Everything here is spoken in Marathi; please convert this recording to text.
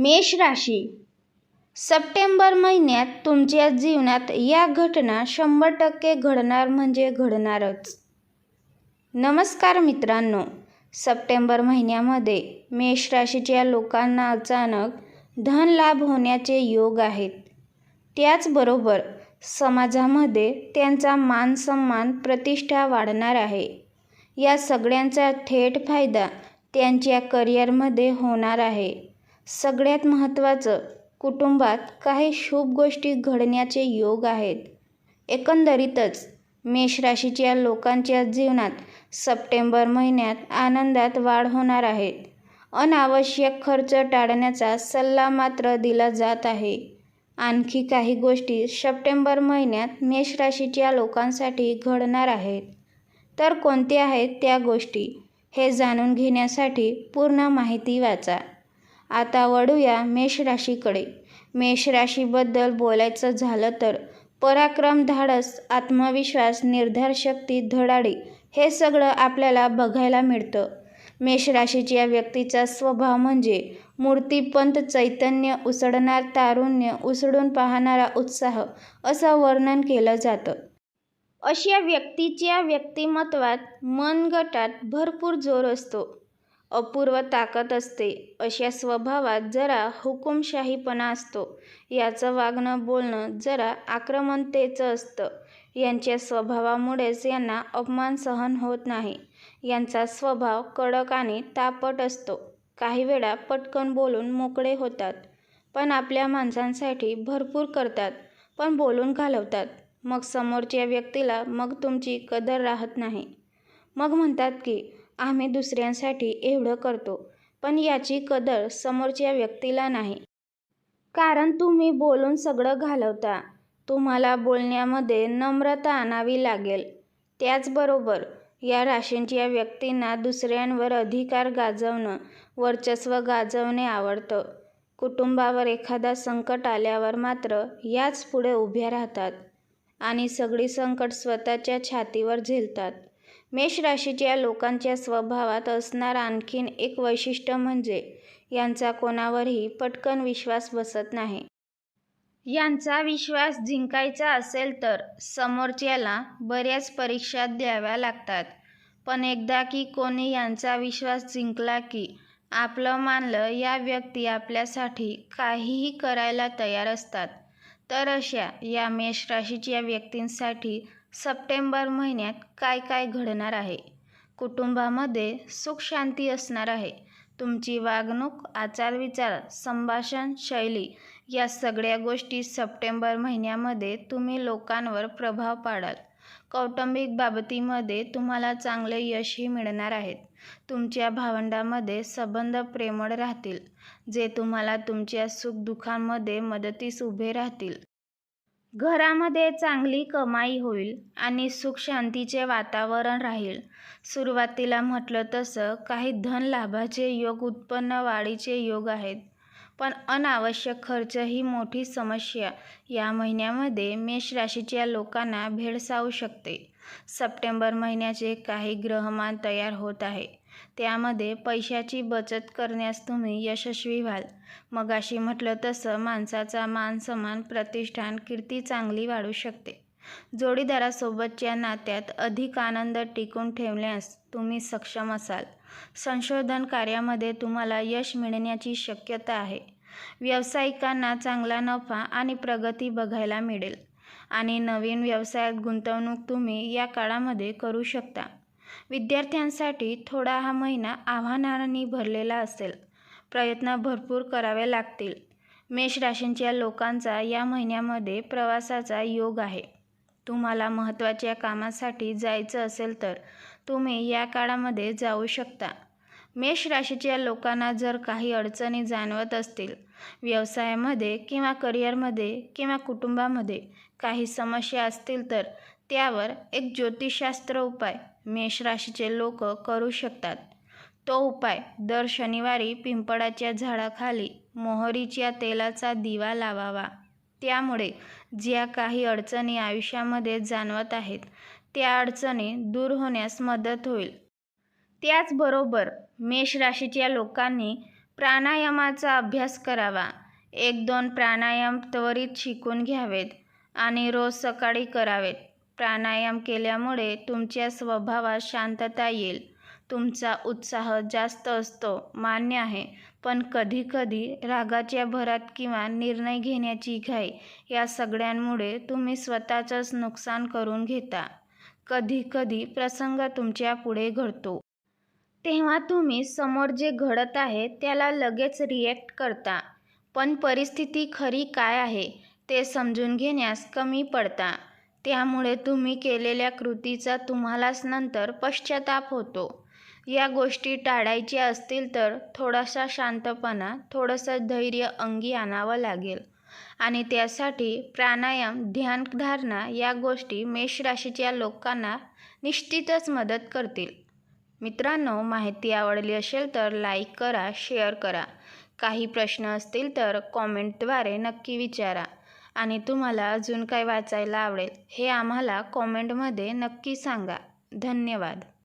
मेष राशी. सप्टेंबर महिन्यात तुमच्या जीवनात या घटना शंभर टक्के घडणार म्हणजे घडणारच. नमस्कार मित्रांनो सप्टेंबर महिन्यामध्ये मेष राशीच्या लोकांना अचानक धन लाभ होण्याचे योग आहेत. त्याचबरोबर समाजामध्ये त्यांचा मान सन्मान प्रतिष्ठा वाढणार आहे. या सगळ्यांचा थेट फायदा त्यांच्या करिअरमध्ये होणार आहे. सगळ्यात महत्त्वाचं कुटुंबात काही शुभ गोष्टी घडण्याचे योग आहेत. एकंदरीतच मेष राशीच्या लोकांच्या जीवनात सप्टेंबर महिन्यात आनंदात वाढ होणार आहे. अनावश्यक खर्च टाळण्याचा सल्ला मात्र दिला जात आहे. आणखी काही गोष्टी सप्टेंबर महिन्यात मेष राशीच्या लोकांसाठी घडणार आहेत. तर कोणत्या आहेत त्या गोष्टी हे जाणून घेण्यासाठी पूर्ण माहिती वाचा. आता वळूया मेष राशीकडे मेष राशीबद्दल बोलायचं झालं तर पराक्रम धाडस आत्मविश्वास निर्धार शक्ती धडाडी हे सगळं आपल्याला बघायला मिळतं. मेष राशीच्या व्यक्तीचा स्वभाव म्हणजे मूर्तिपंत चैतन्य उसळणार तारुण्य उसळून पाहणारा उत्साह असं वर्णन केलं जातं. अशा व्यक्तीच्या व्यक्तिमत्वात मनगटात भरपूर जोर असतो. अपूर्व ताकद असते. अशा स्वभावात जरा हुकुमशाहीपणा असतो. याचं वागणं बोलणं जरा आक्रमकतेचं असतं. यांच्या स्वभावामुळेच यांना अपमान सहन होत नाही. यांचा स्वभाव कडक आणि तापट असतो. काही वेळा पटकन बोलून मोकळे होतात. पण आपल्या माणसांसाठी भरपूर करतात. पण बोलून घालवतात. मग समोरच्या व्यक्तीला मग तुमची कदर राहत नाही. मग म्हणतात की आम्ही दुसऱ्यांसाठी एवढं करतो पण याची कदर समोरच्या व्यक्तीला नाही. कारण तुम्ही बोलून सगळं घालवता. तुम्हाला बोलण्यामध्ये नम्रता आणावी लागेल. त्याचबरोबर या राशींच्या व्यक्तींना दुसऱ्यांवर अधिकार गाजवणं वर्चस्व गाजवणे आवडतं. कुटुंबावर एखादा संकट आल्यावर मात्र याच पुढे उभ्या राहतात आणि सगळी संकट स्वतःच्या छातीवर झेलतात. मेष राशीच्या लोकांच्या स्वभावात असणारं आणखीन एक वैशिष्ट्य म्हणजे यांचा कोणावरही पटकन विश्वास बसत नाही. यांचा विश्वास जिंकायचा असेल तर समोरच्याला बऱ्याच परीक्षा द्याव्या लागतात. पण एकदा की कोणी यांचा विश्वास जिंकला की आपलं मानलं या व्यक्ती आपल्यासाठी काहीही करायला तयार असतात. तर अशा या मेष राशीच्या व्यक्तींसाठी सप्टेंबर महिन्यात काय काय घडणार आहे? कुटुंबामध्ये सुख शांती असणार आहे. तुमची वागणूक आचारविचार संभाषण शैली या सगळ्या गोष्टी सप्टेंबर महिन्यामध्ये तुम्ही लोकांवर प्रभाव पाडाल. कौटुंबिक बाबतीमध्ये तुम्हाला चांगले यशही मिळणार आहेत. तुमच्या भावंडामध्ये संबंध प्रेमळ राहतील जे तुम्हाला तुमच्या सुखदुःखांमध्ये मदतीस उभे राहतील. घरामध्ये चांगली कमाई होईल आणि सुखशांतीचे वातावरण राहील. सुरुवातीला म्हटलं तसं काही धन लाभाचे योग उत्पन्न वाढीचे योग आहेत. पण अनावश्यक खर्च ही मोठी समस्या. या महिन्यामध्ये मेष राशीच्या लोकांना भेडसावू शकते. सप्टेंबर महिन्याचे काही ग्रहमान तयार होत आहे. त्यामध्ये पैशाची बचत करण्यास तुम्ही यशस्वी व्हाल. मगाशी म्हटलं तसं माणसाचा मान सन्मान प्रतिष्ठान कीर्ती चांगली वाढू शकते. जोडीदारासोबतच्या नात्यात अधिक आनंद टिकून ठेवण्यास तुम्ही सक्षम असाल. संशोधन कार्यामध्ये तुम्हाला यश मिळण्याची शक्यता आहे. व्यावसायिकांना चांगला नफा आणि प्रगती बघायला मिळेल. आणि नवीन व्यवसायात गुंतवणूक तुम्ही या काळामध्ये करू शकता. विद्यार्थ्यांसाठी थोडा हा महिना आव्हानांनी भरलेला असेल. प्रयत्न भरपूर करावे लागतील. मेष राशींच्या लोकांचा या महिन्यामध्ये प्रवासाचा योग आहे. तुम्हाला महत्त्वाच्या कामासाठी जायचं असेल तर तुम्ही या काळामध्ये जाऊ शकता. मेष राशीच्या लोकांना जर काही अडचणी जाणवत असतील व्यवसायामध्ये किंवा करिअरमध्ये किंवा कुटुंबामध्ये काही समस्या असतील तर त्यावर एक ज्योतिषशास्त्र उपाय मेष राशीचे लोक करू शकतात. तो उपाय दर शनिवारी पिंपळाच्या झाडाखाली मोहरीच्या तेलाचा दिवा लावावा. त्यामुळे ज्या काही अडचणी आयुष्यामध्ये जाणवत आहेत त्या अडचणी दूर होण्यास मदत होईल. त्याचबरोबर मेष राशीच्या लोकांनी प्राणायामाचा अभ्यास करावा. एक दोन प्राणायाम त्वरित शिकून घ्यावेत आणि रोज सकाळी करावेत. प्राणायाम केल्यामुळे तुमच्या स्वभावात शांतता येईल. तुमचा उत्साह जास्त असतो मान्य आहे. पण कधीकधी रागाच्या भरात किंवा निर्णय घेण्याची घाई या सगळ्यांमुळे तुम्ही स्वतःचंच नुकसान करून घेता. कधीकधी प्रसंग तुमच्यापुढे घडतो. तेव्हा तुम्ही समोर जे घडत आहे त्याला लगेच रिॲक्ट करता. पण परिस्थिती खरी काय आहे ते समजून घेण्यास कमी पडता. त्यामुळे तुम्ही केलेल्या कृतीचा तुम्हालाच नंतर पश्चाताप होतो. या गोष्टी टाळायच्या असतील तर थोडासा शांतपणा थोडंसं धैर्य अंगी आणावं लागेल. आणि त्यासाठी प्राणायाम ध्यानधारणा या गोष्टी मेष राशीच्या लोकांना निश्चितच मदत करतील. मित्रांनो माहिती आवडली असेल तर लाईक करा शेअर करा. काही प्रश्न असतील तर कॉमेंटद्वारे नक्की विचारा. आणि तुम्हाला अजून काय वाचायला आवडेल हे आम्हाला कॉमेंटमध्ये नक्की सांगा. धन्यवाद.